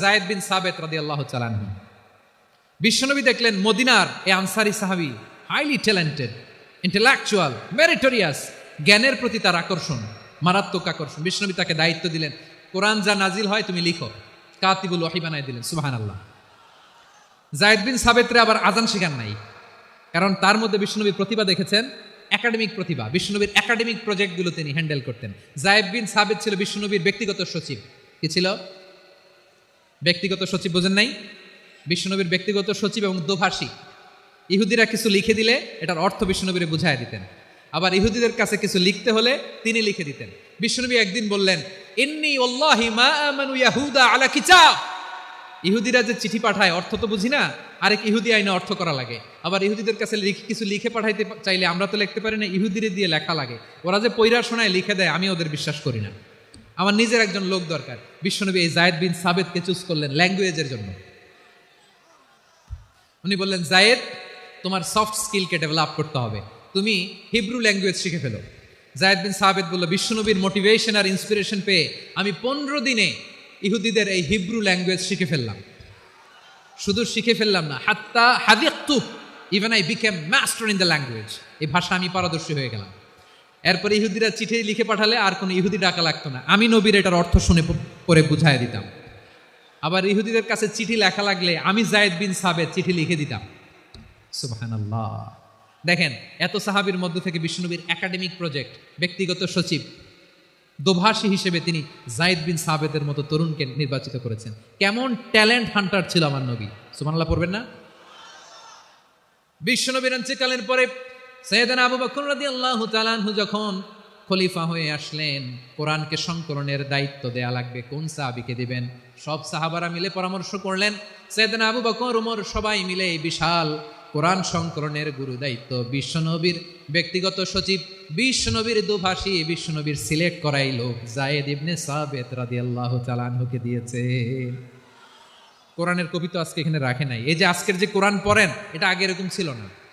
জায়েদ বিন সাবেত রাদি আল্লাহ চালানহু বিশ্বনবী দেখলেন মদিনার এ আনসারি সাহাবি হাইলি ট্যালেন্টেড ইন্টেলেকচুয়াল মেরিটোরিয়াস জ্ঞানের প্রতি তার আকর্ষণ, মারাত্মক আকর্ষণ। বিশ্বনবী তাকে দায়িত্ব দিলেন, কোরআন যা নাজিল হয় তুমি লিখো, কাতিবুল ওয়াহি বানাই দিলেন সুবাহান আল্লাহ জায়েদ বিন সাবেত্রে আবার আজান শিখান নাই, কারণ তার মধ্যে বিষ্ণুনবীর প্রতিভা দেখেছেন, একাডেমিক প্রতিভা। বিষ্ণুনবীর একাডেমিক প্রজেক্টগুলো তিনি হ্যান্ডেল করতেন। জায়েদ বিন সাবেদ ছিল বিষ্ণুনবীর ব্যক্তিগত সচিব। কি ছিল? ব্যক্তিগত সচিব বোঝেন নাই? বিশ্বনবীর ব্যক্তিগত সচিব এবং দোভাষী। ইহুদিরা কিছু লিখে দিলে এটার অর্থ বিষ্ণুনবীরে বুঝায় দিতেন। আবার ইহুদিদের কাছে কিছু লিখতে হলে তিনি লিখে দিতেন। বিষ্ণুনবী একদিন বললেন ইয়াহুদা আলা কিতাব। ইহুদিরা যে চিঠি পাঠায়, অর্থ তো বুঝি না, আরেক ইহুদি আইনে অর্থ করা লাগে। আবার ইহুদিদের কাছে কিছু লিখে পাঠাইতে চাইলে আমরা তো লিখতে পারি না, ইহুদিরে দিয়ে লেখা লাগে। ওরা যে পৈরা শোনায়, লিখে দেয়, আমি ওদের বিশ্বাস করি না। আমার নিজের একজন লোক দরকার। বিশ্বনবী এই জায়েদ বিন সাবেদকে চুজ করলেন ল্যাঙ্গুয়েজের জন্য। উনি বললেন, জায়েদ, তোমার সফট স্কিলকে ডেভেলপ করতে হবে। তুমি হিব্রু ল্যাঙ্গুয়েজ শিখে ফেলো। জায়েদ বিন সাবেদ বলল, বিশ্বনবীর মোটিভেশন আর ইন্সপিরেশন পেয়ে আমি পনেরো দিনে ইহুদিদের এই হিব্রু ল্যাঙ্গুয়েজ শিখে ফেললাম। শুধু শিখে ফেললাম না, হাত্তা হাদিয়াক্তু even I became master in the language এই ভাষা আমি পারদর্শী হয়ে গেলাম। এরপরে ইহুদিরা চিঠি লিখে পাঠালে আর কোনো ইহুদি ডাকা লাগতো না। আমি নবীর এটার অর্থ শুনে পরে বুঝাই দিতাম। আবার ইহুদিদের কাছে চিঠি লেখা লাগলে আমি জায়েদ বিন সাবেদ চিঠি লিখে দিতাম। সুবহানাল্লাহ। দেখেন, এত সাহাবীর মধ্য থেকে বিষ্ণুনবীর একাডেমিক প্রজেক্ট, ব্যক্তিগত সচিব, দোভাষী হিসেবে তিনি জায়েদ বিন সাবেদের মতো তরুণকে নির্বাচিত করেছেন। কেমন ট্যালেন্ট হান্টার ছিল আমার নবী। সুবহানাল্লাহ পড়বেন না? বিশ্বনবীর অঞ্চলকালের পরে সৈয়দান আবু বকর রাদিয়াল্লাহু তাআলাহু যখন খলিফা হয়ে আসলেন, কোরআনকে সংকলনের দায়িত্ব দেয়া লাগবে। কোন সাহাবীকে দিবেন? সব সাহাবারা মিলে পরামর্শ করলেন, সৈয়দান আবু বকর, উমর সবাই মিলে বিশাল কোরআন সংকলনের গুরু দায়িত্ব। বিশ্বনবীর ব্যক্তিগত সচিব বিশ্বনবীর দুভাষী বিশ্বনবীর সিলেক্ট করাই লোক। জায়েদ ইবনে সাবেত রাদিয়াল্লাহু তাআলাহুকে দিয়েছে। কোরআনের কবি তো আজকে এখানে রাখে নাই। এই যে আজকের যে কোরআন পড়েন, এটা আগে এরকম ছিল না।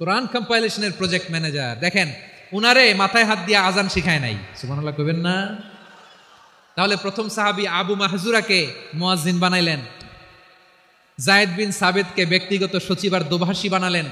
কোরআন কম্পাইলেশনের প্রজেক্ট ম্যানেজার। দেখেন, উনারে মাথায় হাত দিয়ে আজান শিখায় নাই। সুবহানাল্লাহ কবেন না? তাহলে প্রথম সাহাবি আবু মাহজুরাকে মোয়াজিন বানাইলেন। জায়েদ বিন সাবেদকে ব্যক্তিগত সচিব আর দোভাষী বানালেন।